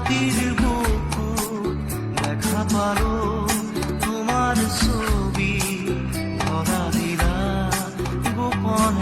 রাতির বুকু দেখা পারো তোমার ছবি ধরা দিলা গোপন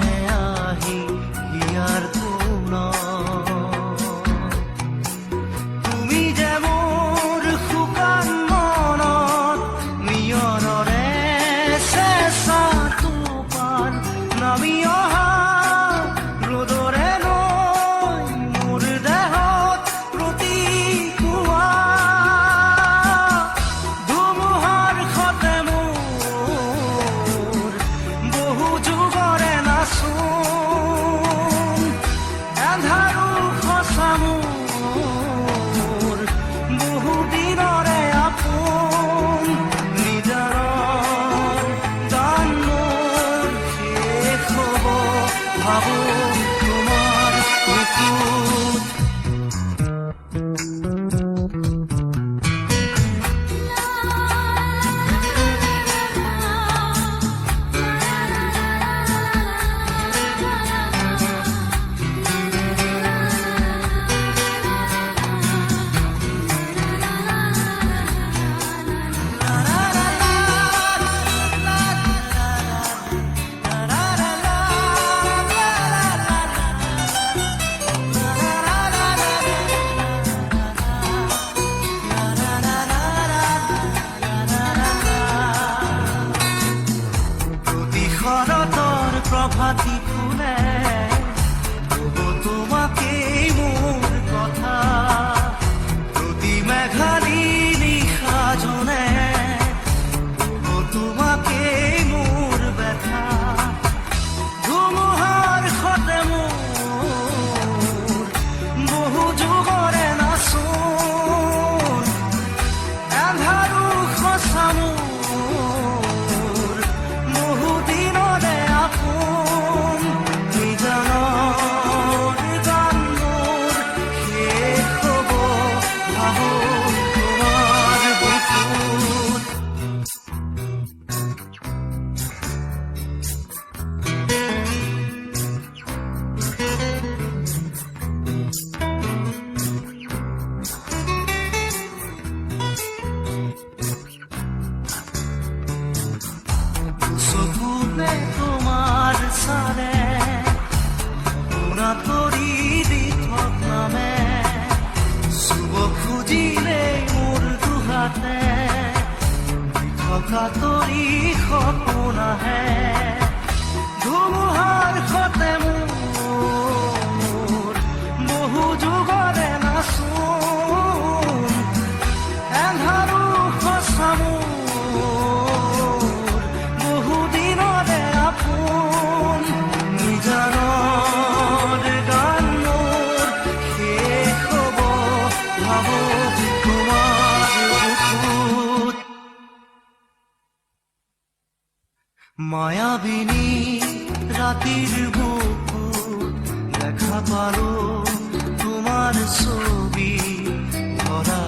man. চকুতে তোমাৰ চালে পোনা তৰি দি নামে চুব খুজিলে মোৰ দুহাতে থকা তৰি সপোন আহে ধুমুহাৰ সতে মোৰ বহু যুগৰে নাচোন মায়াবিনী রাতির বুকুত দেখা পারো তোমার ছবি ধরা